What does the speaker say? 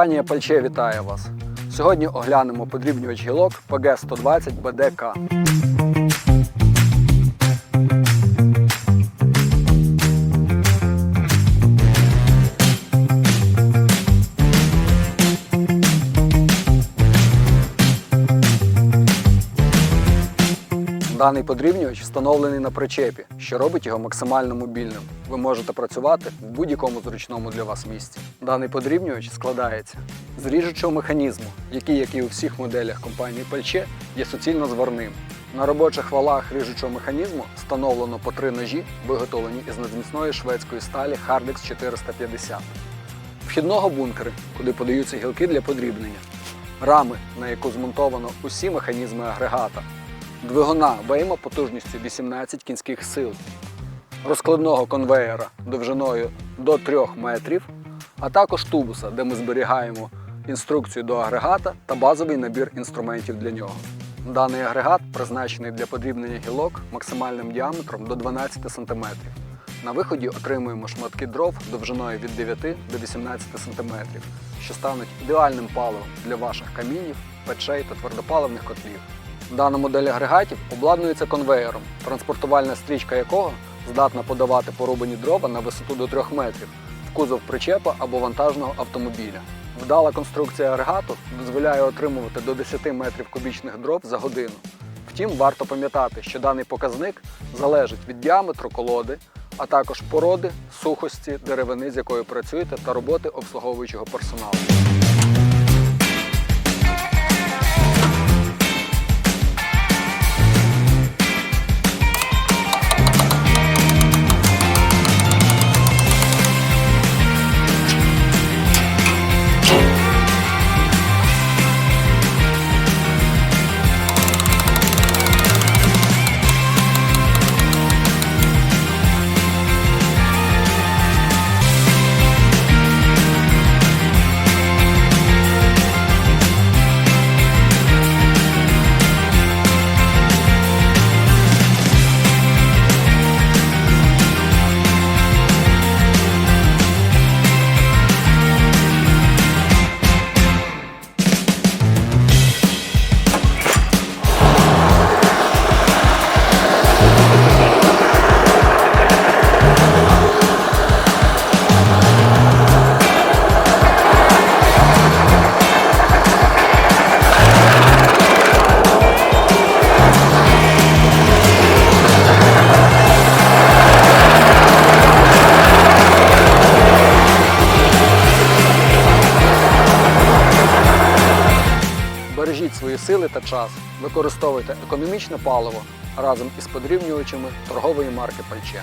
Компанія Пальче вітає вас. Сьогодні оглянемо подрібнювач гілок PG120 BDK. Даний подрібнювач встановлений на причепі, що робить його максимально мобільним. Ви можете працювати в будь-якому зручному для вас місці. Даний подрібнювач складається з ріжучого механізму, який, як і у всіх моделях компанії Пальче, є суцільно зварним. На робочих валах ріжучого механізму встановлено по три ножі, виготовлені із надміцної шведської сталі Hardex 450 вхідного бункери, куди подаються гілки для подрібнення, рами, на яку змонтовано усі механізми агрегата, двигуна БЕЙМа потужністю 18 кінських сил, розкладного конвеєра довжиною до 3 метрів, а також тубуса, де ми зберігаємо інструкцію до агрегата та базовий набір інструментів для нього. Даний агрегат призначений для подрібнення гілок максимальним діаметром до 12 см. На виході отримуємо шматки дров довжиною від 9 до 18 см, що стануть ідеальним паливом для ваших камінів, печей та твердопаливних котлів. Дана модель агрегатів обладнується конвеєром, транспортувальна стрічка якого здатна подавати порубані дрова на висоту до 3 метрів в кузов причепа або вантажного автомобіля. Вдала конструкція агрегату дозволяє отримувати до 10 метрів кубічних дров за годину. Втім, варто пам'ятати, що даний показник залежить від діаметру колоди, а також породи, сухості, деревини, з якою працюєте, та роботи обслуговуючого персоналу. Бережіть свої сили та час, використовуйте економічне паливо разом із подрівнювачами торгової марки Пальче.